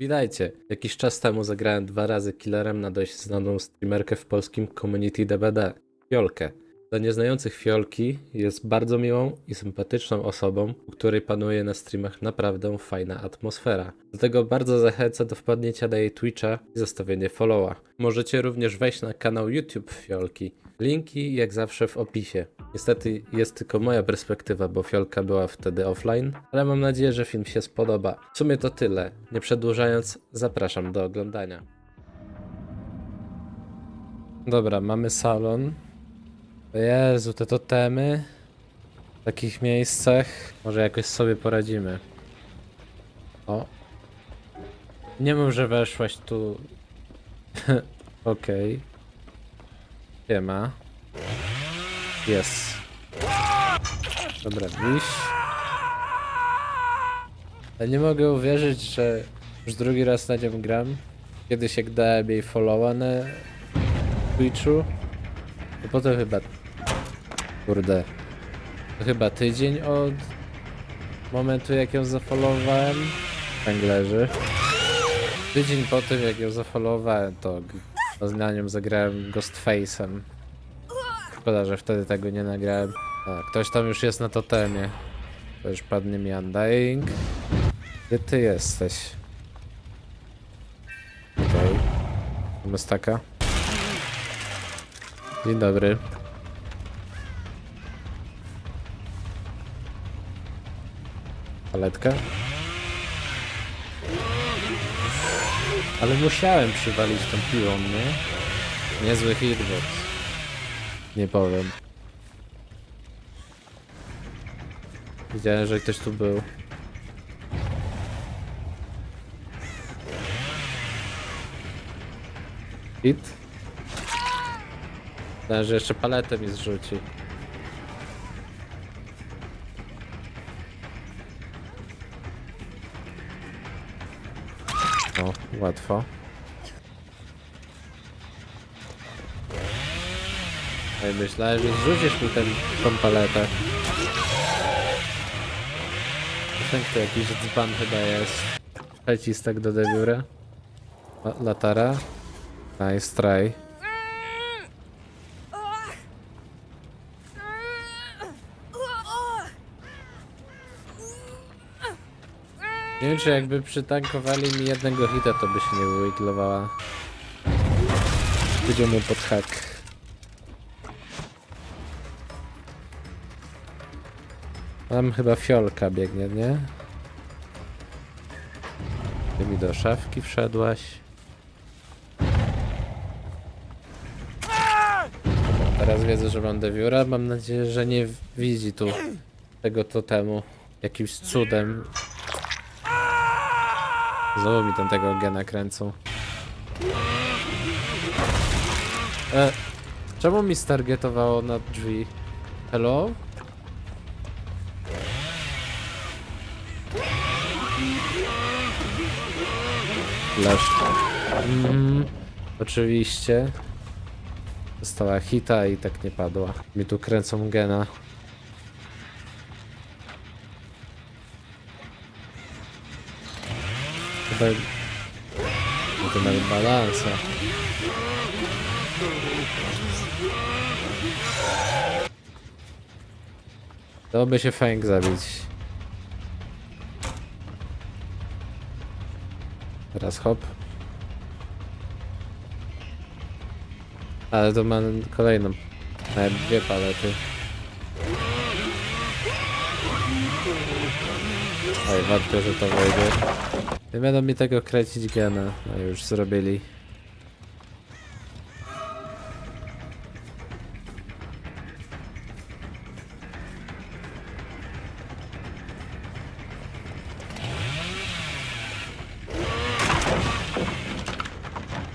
Witajcie. Jakiś czas temu zagrałem dwa razy killerem na dość znaną streamerkę w polskim community DBD, Fiolkę. Dla nieznających Fiolki jest bardzo miłą i sympatyczną osobą, u której panuje na streamach naprawdę fajna atmosfera. Dlatego bardzo zachęcam do wpadnięcia na jej Twitcha i zostawienia followa. Możecie również wejść na kanał YouTube Fiolki. Linki jak zawsze w opisie. Niestety jest tylko moja perspektywa, bo Fiolka była wtedy offline, ale mam nadzieję, że film się spodoba. W sumie to tyle. Nie przedłużając, zapraszam do oglądania. Dobra, mamy salon. Jezu, te totemy w takich miejscach. Może jakoś sobie poradzimy. O. Nie mów, że weszłaś tu. Okej. Nie ma. Jest. Dobra, wiś. Ale nie mogę uwierzyć, że już drugi raz na nią gram. Kiedyś jak dałem jej followa na Twitchu. To potem chyba... Kurde. To chyba tydzień od momentu jak ją zafollowowałem. Tak leży. Tydzień po tym jak ją zafollowowałem to na nią zagrałem Ghostface'em. Szkoda, że wtedy tego nie nagrałem. A, ktoś tam już jest na totemie. To już padnie mi Undying. Gdzie ty jesteś? Okej. Staka. Dzień dobry. Paletkę? Ale musiałem przywalić tą piłą, nie? Niezły hitbox. Nie powiem. Widziałem, że ktoś tu był. Hit? Myślałem, że jeszcze paletę mi zrzuci. O, łatwo. Ej, myślałem, że zrzucisz mi ten, tą paletę. Ten to jakiś dzban chyba jest. Przycistek do debiura. La- Latara. Nice try. Nie wiem, czy jakby przytankowali mi jednego hita, to by się nie wywiglowała. Pójdziemy pod hak. Tam chyba fiolka biegnie, nie? Ty mi do szafki wszedłaś. Teraz wiedzę, że mam dewiura. Mam nadzieję, że nie widzi tu tego totemu. Jakimś cudem. Znowu mi tam tego gena kręcą. E, czemu mi stargetowało na drzwi? Hello? Flash. Mhm, oczywiście. Dostała hita i tak nie padła. Mi tu kręcą gena. Chyba... To nawet balansa. Dałoby się Fang zabić. Teraz hop. Ale to ma kolejną. Nawet dwie palety. Oj, wątpię, że to wejdzie. Nie będą mi tego kręcić gena. No już zrobili.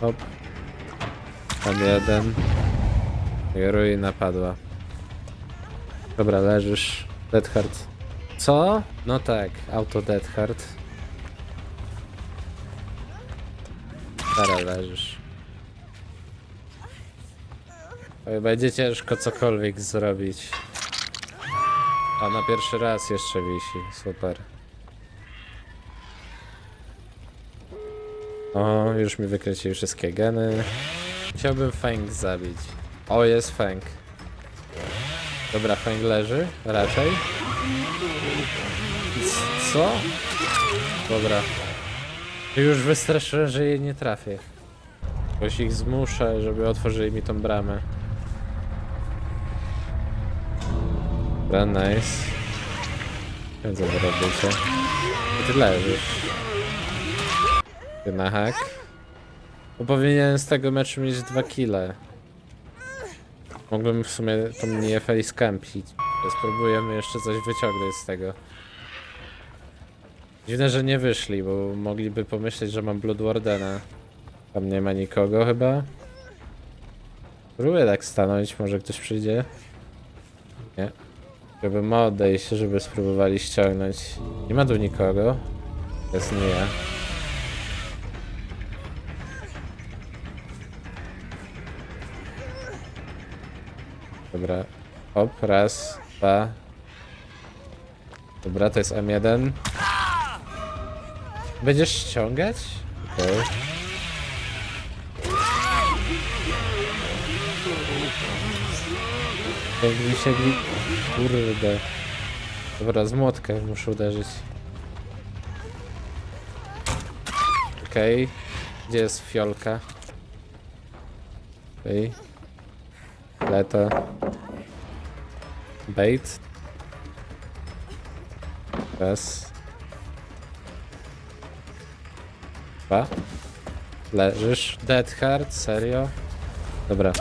Hop. Tam jeden. I ruina padła. Dobra, leżysz. Dead Hard. Co? No tak, auto Dead Hard. Teraz leżysz. Oj, będzie ciężko cokolwiek zrobić. A na pierwszy raz jeszcze wisi. Super. O, już mi wykręcili wszystkie geny. Chciałbym Feng zabić. O, jest Feng. Dobra, Feng leży, raczej. Co? Dobra. Już wystraszyłem, że jej nie trafię. Jakoś ich zmuszę, żeby otworzyli mi tą bramę. Dobra, nice. Wiem, co wy robicie. I ty leżysz. Na hak. Bo powinienem z tego meczu mieć dwa kile. Mógłbym w sumie tą Niefeli skampić. Spróbujemy jeszcze coś wyciągnąć z tego. Dziwne, że nie wyszli, bo mogliby pomyśleć, że mam Blood Wardena. Tam nie ma nikogo chyba. Spróbuję tak stanąć, może ktoś przyjdzie. Nie. Żebym odejść, żeby spróbowali ściągnąć. Nie ma tu nikogo. To jest nie ja. Dobra. Hop, raz, dwa. Dobra, to jest M1. Będziesz ściągać? Okej. Jakby się gli... Kurde. Dobra, z młotka muszę uderzyć. Okej. Gdzie jest fiolka? Okej. Leta. Bait. Raz. Dwa. Leżysz. Dead Hard, serio? Dobra.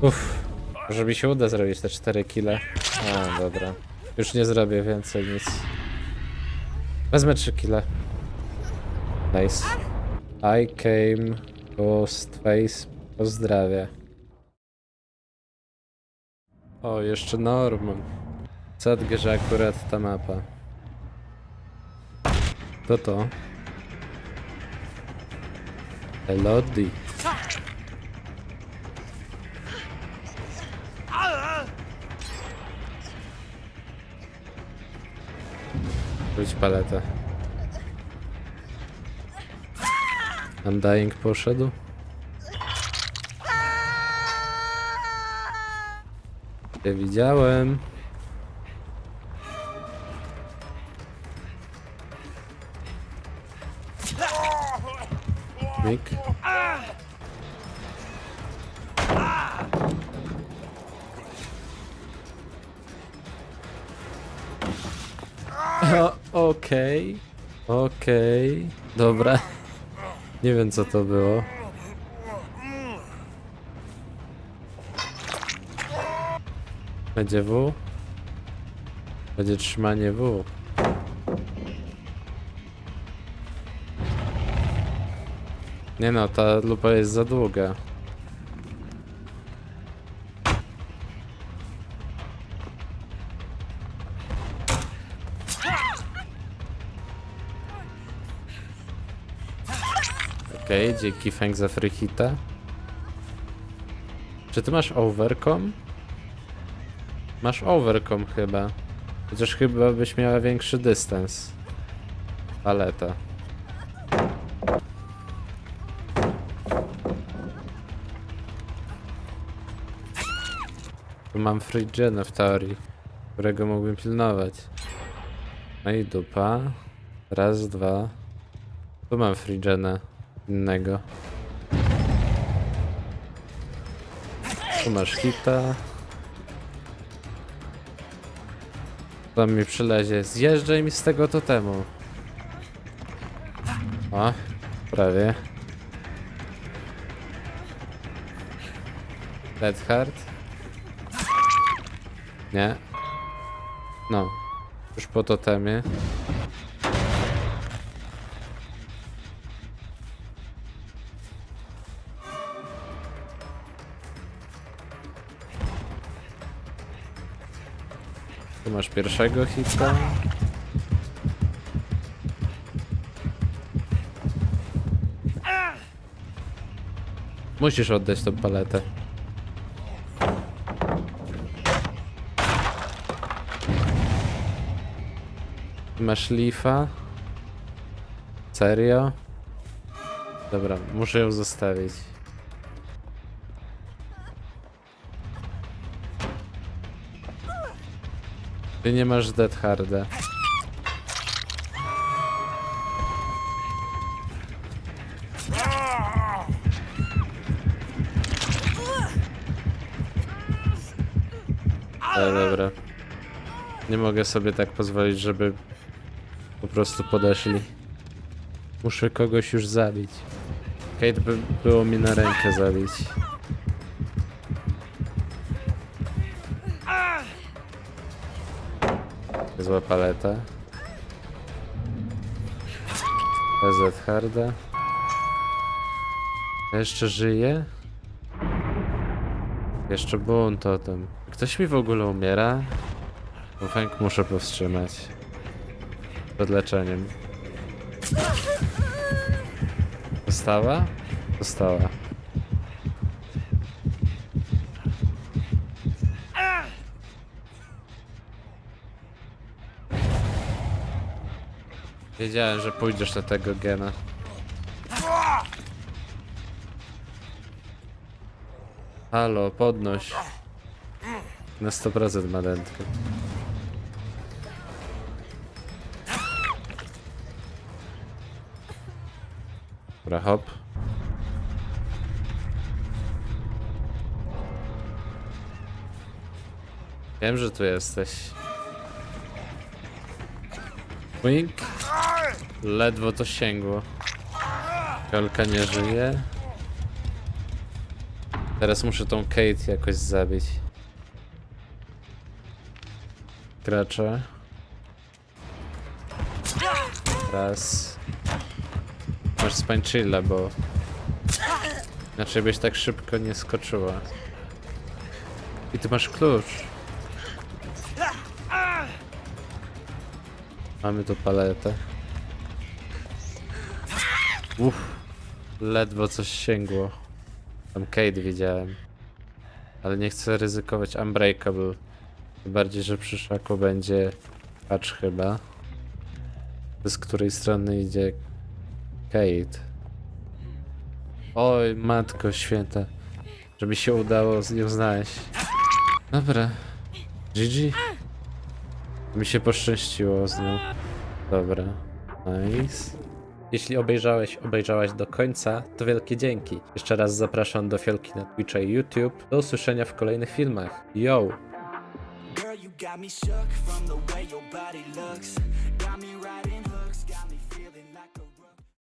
Uff. Może mi się uda zrobić te 4 kile. A, dobra. Już nie zrobię więcej nic. Wezmę 3 kile. Nice. I came Ghostface. Pozdrawiam. O, jeszcze Norman. Sadgę, że akurat ta mapa. To to. Elodie. Rzuć paletę. Undying poszedł. Nie widziałem. Mik. O, Okej. Okej. Dobra. Nie wiem co to było. Będzie W? Będzie trzymanie W. Nie no, ta lupa jest za długa. Okej, dzięki Feng za free hita. Czy ty masz overcom? Masz overcom chyba. Chociaż chyba byś miała większy dystans. Paleta. Tu mam free gena w teorii, którego mógłbym pilnować. No i dupa. Raz, dwa. Tu mam free gena innego. Tu masz hita. Tam mi przylezie. Zjeżdżaj mi z tego totemu. O, prawie. Dead Hard. Nie. No. Już po totemie. Masz pierwszego hita. Musisz oddać tą paletę. Masz lifa. Serio? Dobra, muszę ją zostawić. Ty nie masz Dead Harda. Ale dobra. Nie mogę sobie tak pozwolić, żeby po prostu podeszli. Muszę kogoś już zabić. Kate by było mi na rękę zabić. Zła paleta. PZ Harda. Jeszcze żyje? Jeszcze był totem. Ktoś mi w ogóle umiera? Bo Fęk muszę powstrzymać. Przed leczeniem. Została? Została. Wiedziałem, że pójdziesz na tego gena. Halo, podnoś. Na 100% ma dętkę. Dobra, hop. Wiem, że tu jesteś. Wink. Ledwo to sięgło. Fiolka nie żyje. Teraz muszę tą Kate jakoś zabić. Kracze. Raz. Masz spańczylla, bo... Inaczej byś tak szybko nie skoczyła. I ty masz klucz. Mamy tu paletę. Uff. Ledwo coś sięgło. Tam Kate widziałem. Ale nie chcę ryzykować Unbreakable. Tym bardziej, że przy szaku będzie patch chyba. Z której strony idzie Kate. Oj, matko święta. Żeby się udało nią znaleźć. Dobra. GG. Mi się poszczęściło z nią. Dobra. Nice. Jeśli obejrzałeś, obejrzałaś do końca, to wielkie dzięki. Jeszcze raz zapraszam do Fiolki na Twitcha i YouTube. Do usłyszenia w kolejnych filmach. Yo! Girl,